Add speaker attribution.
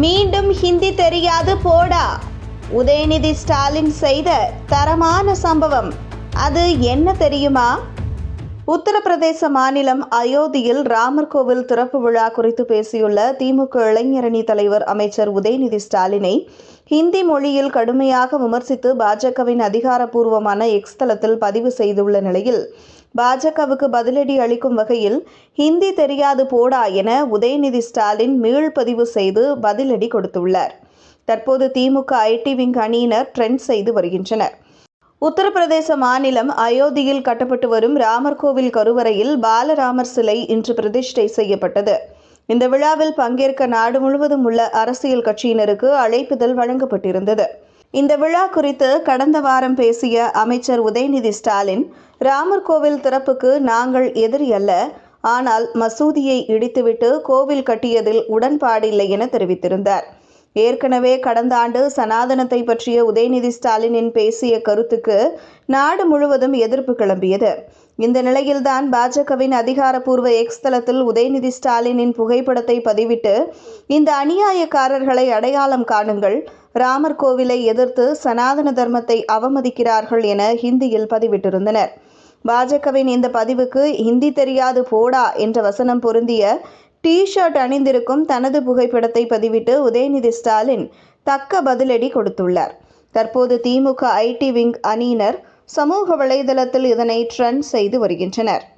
Speaker 1: மீண்டும் ஹிந்தி தெரியாது போடா. உதயநிதி ஸ்டாலின் செய்த தரமான சம்பவம். அது என்ன தெரியுமா? உத்தரப்பிரதேச மாநிலம் அயோத்தியில் ராமர் கோவில் திறப்பு விழா குறித்து பேசியுள்ள திமுக இளைஞரணி தலைவர் அமைச்சர் உதயநிதி ஸ்டாலினை ஹிந்தி மொழியில் கடுமையாக விமர்சித்து பாஜகவின் அதிகாரப்பூர்வமான எக்ஸ் தளத்தில் பதிவு செய்துள்ள நிலையில் பாஜகவுக்கு பதிலடி அளிக்கும் வகையில் ஹிந்தி தெரியாது போடா என உதயநிதி ஸ்டாலின் மீள்பதிவு செய்து பதிலடி கொடுத்துள்ளார். தற்போது திமுக ஐடி விங் அணியினர் ட்ரெண்ட் செய்து வருகின்றனர். உத்தரப்பிரதேச மாநிலம் அயோத்தியில் கட்டப்பட்டு வரும் ராமர் கோவில் கருவறையில் பாலராமர் சிலை இன்று பிரதிஷ்டை செய்யப்பட்டது. இந்த விழாவில் பங்கேற்க நாடு முழுவதும் உள்ள அரசியல் கட்சியினருக்கு அழைப்புதல் வழங்கப்பட்டிருந்தது. இந்த விழா குறித்து கடந்த வாரம் பேசிய அமைச்சர் உதயநிதி ஸ்டாலின் ராமர் கோவில் திறப்புக்கு நாங்கள் எதிரி அல்ல ஆனால் மசூதியை இடித்துவிட்டு கோவில் கட்டியதில் உடன்பாடில்லை என தெரிவித்திருந்தார். ஏற்கனவே கடந்த ஆண்டு சனாதனத்தை பற்றிய உதயநிதி ஸ்டாலினின் பேசிய கருத்துக்கு நாடு முழுவதும் எதிர்ப்பு கிளம்பியது. இந்த நிலையில்தான் பாஜகவின் அதிகாரப்பூர்வ எக்ஸ் தளத்தில் உதயநிதி ஸ்டாலினின் புகைப்படத்தை பதிவிட்டு இந்த அநியாயக்காரர்களை அடையாளம் காணுங்கள் ராமர் கோவிலை எதிர்த்து சனாதன தர்மத்தை அவமதிக்கிறார்கள் என ஹிந்தியில் பதிவிட்டிருந்தனர். பாஜகவின் இந்த பதிவுக்கு ஹிந்தி தெரியாது போடா என்ற வசனம் பொருந்திய டி ஷர்ட் அணிந்திருக்கும் தனது புகைப்படத்தை பதிவிட்டு உதயநிதி ஸ்டாலின் தக்க பதிலடி கொடுத்துள்ளார். தற்போது திமுக ஐடி விங் அணியினர் சமூக வலைதளத்தில் இதனை ட்ரெண்ட் செய்து வருகின்றனர்.